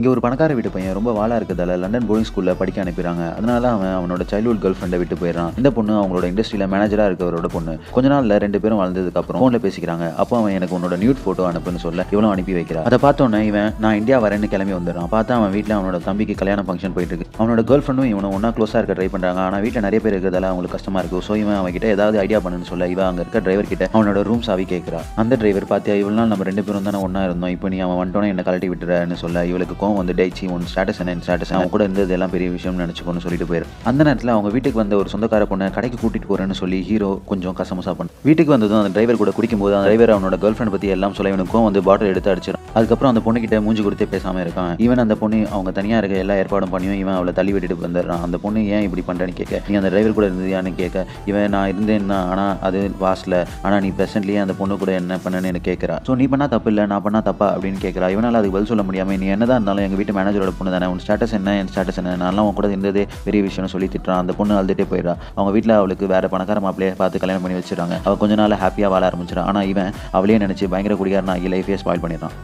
இங்கே ஒரு பணக்கார வீட்டு பையன் ரொம்ப வாழா இருக்கிறதால லண்டன் போர்டிங் ஸ்கூலில் படிக்க அனுப்பிடுறாங்க. அதனால அவன் அவனோட சைல்ட்ஹுட் கேர்ள் ஃப்ரெண்டை விட்டு போயிடறான். இந்த பொண்ணு அவங்களோட இண்டஸ்ட்ரியில் மேனேஜராக இருக்கிறவரோட பொண்ணு. கொஞ்ச நாளில் ரெண்டு பேரும் வளர்ந்ததுக்கு அப்புறம் ஃபோனில் பேசிக்கிறாங்க. அப்போ அவன் எனக்கு உன்னோட நியூட் ஃபோட்டோ அனுப்புன்னு சொல்ல இவனும் அனுப்பி வைக்கிறா. அதை பார்த்தோன்னே இவன் நான் இந்தியா வரேன்னு கிளம்பி வந்துடுறான். பார்த்தா அவன் வீட்டில் அவனோட தம்பிக்கு கல்யாணம் ஃபங்க்ஷன் போயிட்டு இருக்கு. அவனோட கேர்ள் ஃப்ரெண்டும் இவன் ஒன்றா க்ளோஸாக இருக்க ட்ரை பண்ணுறாங்க ஆனால் வீட்டில் நிறைய பேர் இருக்கிறதால அவங்களுக்கு கஷ்டமாக இருக்கும் ஸோ இவன் அவன் கிட்ட ஏதாவது ஐடியா பண்ணுன்னு சொல்ல இவன் அங்கே இருக்க டிரைவர் கிட்ட அவனோட ரூம் சாவி கேட்குறான் அந்த டிரைவர் பார்த்தியா இவ்வளோ நாள் நம்ம ரெண்டு பேரும் தானே ஒன்றா இருந்தோம். இப்போ நீ அவன் வந்துட்டோன்னே என்ன கழட்டி விட்டுறன்னு சொல்ல இவளுக்கு அவன் வந்து டேச்சி உன் ஸ்டேட்டஸ் என்ன ஸ்டேட்டஸ் அவன் கூட இருந்தது எல்லாம் பெரிய விஷயம்னு நினச்சிக்கோன்னு சொல்லிட்டு போயிரு. அந்த நேரத்தில் அவங்க வீட்டுக்கு வந்த ஒரு சொந்தக்கார பொண்ணை கடைக்கு கூட்டிட்டு போறேன்னு சொல்லி ஹீரோ கொஞ்சம் கசமசா பண்ண. வீட்டுக்கு வந்ததும் அந்த டிரைவர் கூட குடிக்கும்போது அந்த டிரைவர் அவனோட கேர்ள் ஃப்ரெண்ட் பற்றி எல்லாம் சொல்ல இவனுக்கும் வந்து பாட்டில் எடுத்து அடிச்சிடும். அதுக்கப்புறம் அந்த பொண்ணுகிட்ட மூஞ்சி கொடுத்தே பேசாம இருக்கான். ஈவன் அந்த பொண்ணு அவங்க தனியாக இருக்க எல்லா ஏற்பாடும் பண்ணியும் இவன் அவளை தள்ளி விட்டுட்டு வந்துடுறான். அந்த பொண்ணு ஏன் இப்படி பண்ணுறேன்னு கேட்க நீ அந்த டிரைவர் கூட இருந்தியான்னு கேட்க இவன் நான் இருந்தேன் தான் ஆனால் அது வாஸ்ல ஆனால் நீ ப்ரெசென்ட்லேயே அந்த பொண்ணு கூட என்ன பண்ணேன்னு எனக்கு கேட்குறா. ஸோ நீ பண்ணா தப்பு இல்லை நான் பண்ணா தப்பா? அப்படின்னு கேட்குறா. இவனால் அதுக்கு பதில் சொல்ல முடியாமல் நீ என்னதான் இருந்தாலும் எங்கள் வீட்டு மேனேஜரோட பொண்ணு தானே? உன் ஸ்டேட்டஸ் என்ன? என் ஸ்டேட்டஸ் என்ன? நான்லாம் அவன் கூட இருந்ததே பெரிய விஷயம்னு சொல்லி திட்டுறான். அந்த பொண்ணு அழுதுட்டே போயிடுறா. அவங்க வீட்டில் அவளுக்கு வேற பணக்கார மாப்பிளையே பார்த்து கல்யாணம் பண்ணி வச்சிடறாங்க. அவள் கொஞ்ச நாள் ஹாப்பியாக வாழ ஆரம்பிச்சிடும் ஆனால் இவன் அவளையே நினச்சி பயங்கர குடிகாரனா ஆகி லைஃபே ஸ்பாயில் பண்ணிடுறான்.